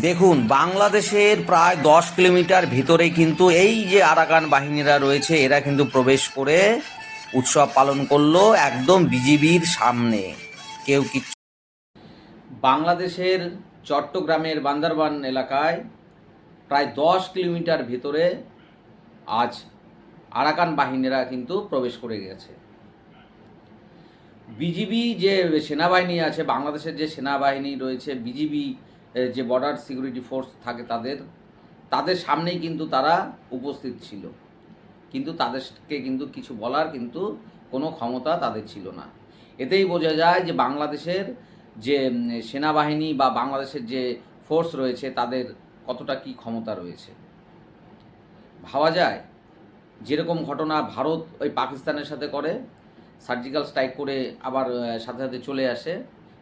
দেখুন, বাংলাদেশের প্রায় দশ কিলোমিটার ভিতরে কিন্তু এই যে আরাকান বাহিনীরা রয়েছে, এরা কিন্তু প্রবেশ করে উৎসব পালন করল একদম বিজিবির সামনে। কেউ কিচ্ছু বাংলাদেশের চট্টগ্রামের বান্দারবান এলাকায় প্রায় দশ কিলোমিটার ভিতরে আজ আরাকান বাহিনীরা কিন্তু প্রবেশ করে গেছে। বিজিবি যে সেনাবাহিনী আছে, বাংলাদেশের যে সেনাবাহিনী রয়েছে, বিজিবি যে বর্ডার সিকিউরিটি ফোর্স থাকে তাদের তাদের সামনেই কিন্তু তারা উপস্থিত ছিল। কিন্তু তাদেরকে কিন্তু কিছু বলার কিন্তু কোনো ক্ষমতা তাদের ছিল না। এতেই বোঝা যায় যে বাংলাদেশের যে সেনাবাহিনী বা বাংলাদেশের যে ফোর্স রয়েছে তাদের কতটা কি ক্ষমতা রয়েছে। ভাবা যায়, যেরকম ঘটনা ভারত ওই পাকিস্তানের সাথে করে সার্জিক্যাল স্ট্রাইক করে আবার সাথে সাথে চলে আসে।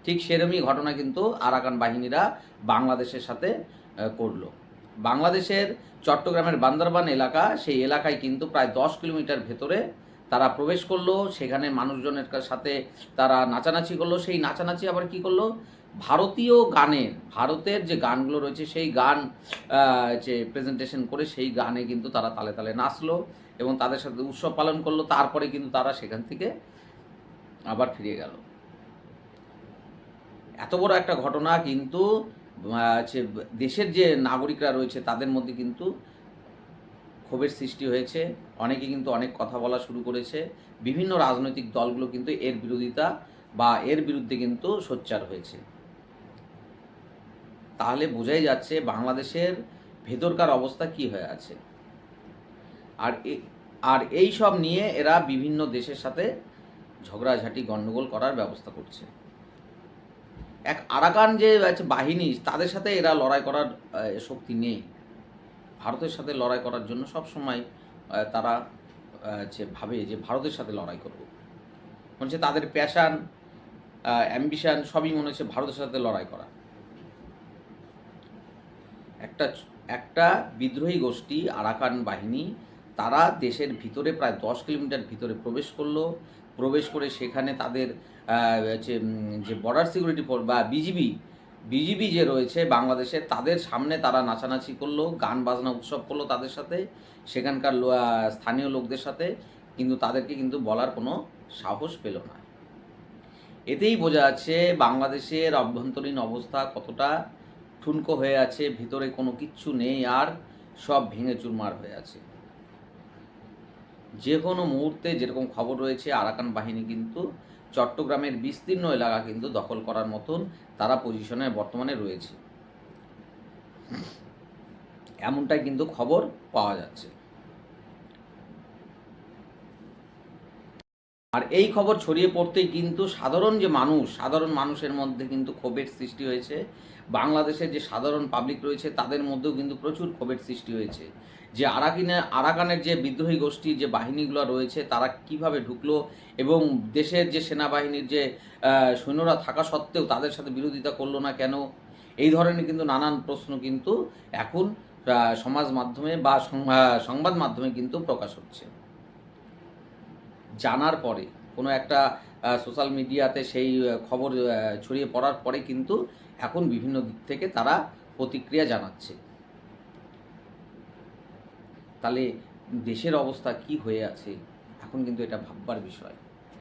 ঠিক সেরমই ঘটনা কিন্তু আরাকান বাহিনীরা বাংলাদেশের সাথে করল। বাংলাদেশের চট্টগ্রামের বান্দরবান এলাকা, সেই এলাকায় কিন্তু প্রায় দশ কিলোমিটার ভেতরে তারা প্রবেশ করল। সেখানে মানুষজনের সাথে তারা নাচানাচি করল। সেই নাচানাচি আবার কি করল? ভারতীয় গানের, ভারতের যে গানগুলো রয়েছে, সেই গান যে প্রেজেন্টেশন করে সেই গানে কিন্তু তারা তালে তালে নাচলো এবং তাদের সাথে উৎসব পালন করল। তারপরে কিন্তু তারা সেখান থেকে আবার ফিরে গেল। এত বড় একটা ঘটনা কিন্তু দেশের যে নাগরিকরা রয়েছে তাদের মধ্যে কিন্তু ক্ষোভের সৃষ্টি হয়েছে। অনেকে কিন্তু অনেক কথা বলা শুরু করেছে। বিভিন্ন রাজনৈতিক দলগুলো কিন্তু এর বিরোধিতা বা এর বিরুদ্ধে কিন্তু সোচ্চার হয়েছে। তাহলে বোঝাই যাচ্ছে বাংলাদেশের ভেতরকার অবস্থা কি হয়ে আছে। আর আর এই সব নিয়ে এরা বিভিন্ন দেশের সাথে ঝগড়াঝাটি গণ্ডগোল করার ব্যবস্থা করছে। এক আরাকান যে বাহিনী, তাদের সাথে এরা লড়াই করার শক্তি নেই। ভারতের সাথে লড়াই করার জন্য সব সময় তারা যে ভাবে যে ভারতের সাথে লড়াই করব। মনে হচ্ছে তাদের প্যাশান অ্যাম্বিশান সবই মনে হচ্ছে ভারতের সাথে লড়াই করা। একটা একটা বিদ্রোহী গোষ্ঠী, আরাকান বাহিনী, তারা দেশের ভিতরে প্রায় দশ কিলোমিটার ভিতরে প্রবেশ করল। প্রবেশ করে সেখানে তাদের হচ্ছে, যে বর্ডার সিকিউরিটি ফোর্স বা বিজিবি বিজিবি যে রয়েছে বাংলাদেশে তাদের সামনে তারা নাচানাচি করল গান বাজনা উৎসব করল তাদের সাথে সেখানকার স্থানীয় লোকদের সাথে কিন্তু তাদেরকে কিন্তু বলার কোনো সাহস পেল না। এতেই বোঝা যাচ্ছে বাংলাদেশের অভ্যন্তরীণ অবস্থা কতটা ঠুনকো হয়ে আছে ভিতরে কোনো কিচ্ছু নেই আর সব ভেঙে চুরমার হয়ে আছে। যে কোনো মুহূর্তে যেরকম খবর রয়েছে আরাকান বাহিনী কিন্তু চট্টগ্রামের বিস্তীর্ণ এলাকা কিন্তু দখল করার মতন তারা পজিশনে বর্তমানে রয়েছে। এমনটাই কিন্তু খবর পাওয়া যাচ্ছে। আর এই খবর ছড়িয়ে পড়তেই কিন্তু সাধারণ যে মানুষ, সাধারণ মানুষের মধ্যে কিন্তু ক্ষোভের সৃষ্টি হয়েছে। বাংলাদেশের যে সাধারণ পাবলিক রয়েছে, তাদের মধ্যেও কিন্তু প্রচুর ক্ষোভের সৃষ্টি হয়েছে। যে আরাকিনে, আরাকানের যে বিদ্রোহী গোষ্ঠীর যে বাহিনীগুলো রয়েছে, তারা কীভাবে ঢুকলো এবং দেশের যে সেনাবাহিনীর যে সৈন্যরা থাকা সত্ত্বেও তাদের সাথে বিরোধিতা করল না কেন? এই ধরনের কিন্তু নানান প্রশ্ন কিন্তু এখন সমাজ মাধ্যমে বা সংবাদ মাধ্যমে কিন্তু প্রকাশ হচ্ছে। জানার পরে, কোনো একটা সোশ্যাল মিডিয়াতে সেই খবর ছড়িয়ে পড়ার পরে কিন্তু এখন বিভিন্ন দিক থেকে তারা প্রতিক্রিয়া জানাচ্ছে। তাহলে দেশের অবস্থা কি হয়ে আছে? এখন কিন্তু এটা ভাববার বিষয়।